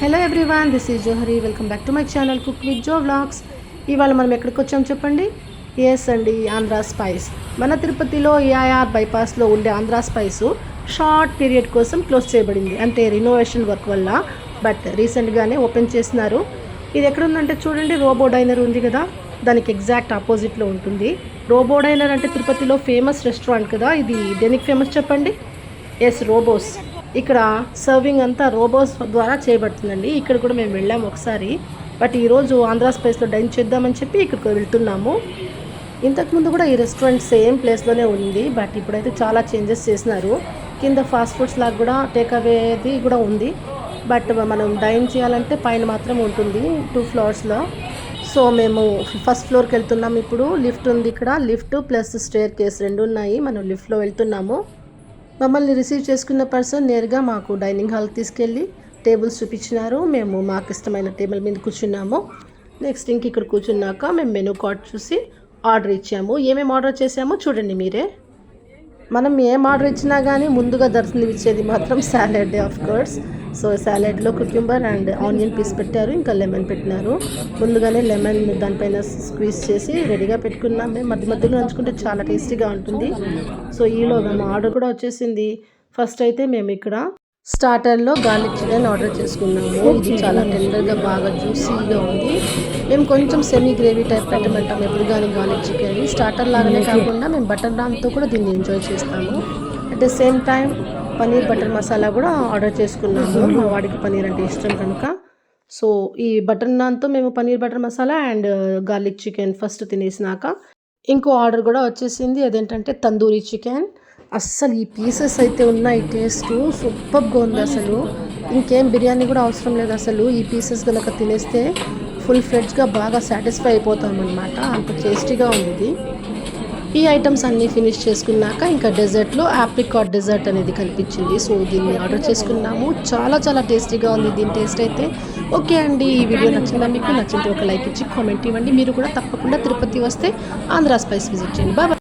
Hello everyone this is Johari welcome back to my channel cook with Jo vlogs ఇవాళ మనం ఎక్కడికి వచ్చాం చెప్పండి? ఎస్ అండి ఆంధ్రా స్పైస్ మన తిరుపతిలో ఏఐఆర్ బైపాస్లో ఉండే ఆంధ్రా స్పైస్ షార్ట్ పీరియడ్ కోసం క్లోజ్ చేయబడింది. అంటే రినోవేషన్ వర్క్ వల్ల. బట్ రీసెంట్గానే ఓపెన్ చేసినారు. ఇది ఎక్కడుందంటే చూడండి రోబో డైనర్ ఉంది కదా. దానికి ఎగ్జాక్ట్ ఆపోజిట్లో ఉంటుంది. రోబో డైనర్ అంటే తిరుపతిలో ఫేమస్ రెస్టారెంట్ కదా. ఇది దేనికి ఫేమస్ చెప్పండి? ఎస్ రోబోస్ ఇక్కడ సర్వింగ్ అంతా రోబోస్ ద్వారా చేయబడుతుందండి. ఇక్కడ కూడా మేము వెళ్ళాము ఒకసారి. బట్ ఈరోజు ఆంధ్ర స్పేస్లో డైన్ చేద్దామని చెప్పి ఇక్కడికి వెళ్తున్నాము. ఇంతకుముందు కూడా ఈ రెస్టారెంట్ సేమ్ ప్లేస్లోనే ఉంది. బట్ ఇప్పుడైతే చాలా చేంజెస్ చేసినారు. కింద ఫాస్ట్ ఫుడ్స్ లాగా కూడా టేక్ అవేది కూడా ఉంది. బట్ మనం డైన్ చేయాలంటే పైన మాత్రం ఉంటుంది. టూ ఫ్లోర్స్లో సో మేము ఫస్ట్ ఫ్లోర్కి వెళ్తున్నాము ఇప్పుడు. లిఫ్ట్ ఉంది ఇక్కడ. లిఫ్ట్ ప్లస్ స్టేర్ కేస్ రెండు ఉన్నాయి. మనం లిఫ్ట్లో వెళ్తున్నాము. మమ్మల్ని రిసీవ్ చేసుకున్న పర్సన్ నేరుగా మాకు డైనింగ్ హాల్కి తీసుకెళ్ళి టేబుల్స్ చూపించినారు. మేము మాకు ఇష్టమైన టేబుల్ మీద కూర్చున్నాము. నెక్స్ట్ ఇంక ఇక్కడ కూర్చున్నాక మేము మెనూ కార్డ్ చూసి ఆర్డర్ ఇచ్చాము. ఏమేమి ఆర్డర్ చేసామో చూడండి మీరే. మనం ఏం ఆర్డర్ ఇచ్చినా కానీ ముందుగా దర్శనం ఇచ్చేది మాత్రం సాలెడ్ ఆఫ్ కోర్స్ సో సాలెడ్లో కుక్యూంబర్ అండ్ ఆనియన్ పీస్ పెట్టారు ఇంకా లెమన్ పెట్టినారు. ముందుగానే లెమన్ దానిపైన స్క్వీజ్ చేసి రెడీగా పెట్టుకున్నాం. మేము మధ్య మధ్యలో నంచుకుంటే చాలా టేస్టీగా ఉంటుంది. సో ఈలోగా మా ఆర్డర్ కూడా వచ్చేసింది. ఫస్ట్ అయితే మేము ఇక్కడ స్టార్టర్లో గార్లిక్ చికెన్ ఆర్డర్ చేసుకున్నాము. ఇది చాలా టెండర్గా బాగా జ్యూసీగా ఉంది. మేము కొంచెం సెమీ గ్రేవీ టైప్ పెట్టమంటాం ఎప్పుడు కానీ గార్లిక్ చికెన్ స్టార్టర్ లాగానే కాకుండా మేము బటర్ నాన్తో కూడా దీన్ని ఎంజాయ్ చేస్తాము. At the same time paneer butter masala కూడా ఆర్డర్ చేసుకున్నాము. మా వాడికి పన్నీర్ అంటే ఇష్టం కనుక. సో ఈ బటర్ నాన్తో మేము paneer butter masala and garlic chicken first తినేసినాక ఇంకో ఆర్డర్ కూడా వచ్చేసింది. అదేంటంటే తందూరి చికెన్. అస్సలు ఈ పీసెస్ అయితే ఉన్నాయి. టేస్ట్ సూపర్గా ఉంది అసలు. ఇంకేం బిర్యానీ కూడా అవసరం లేదు అసలు. ఈ పీసెస్ కనుక తినేస్తే ఫుల్ ఫ్రెడ్జ్గా బాగా సాటిస్ఫై అయిపోతామన్నమాట. అంత టేస్టీగా ఉంది ఇది. ఈ ఐటమ్స్ అన్నీ ఫినిష్ చేసుకున్నాక ఇంకా డెజర్ట్లో ఆప్రికాట్ డెజర్ట్ అనేది కనిపించింది. సో దీన్ని ఆర్డర్ చేసుకున్నాము. చాలా చాలా టేస్టీగా ఉంది దీని టేస్ట్ అయితే. ఓకే అండి. ఈ వీడియో నచ్చిందా? మీకు నచ్చింది ఒక లైక్ ఇచ్చి కామెంట్ ఇవ్వండి. మీరు కూడా తప్పకుండా తిరుపతి వస్తే ఆంధ్రా స్పైస్ విజిట్ చేయండి. బాబా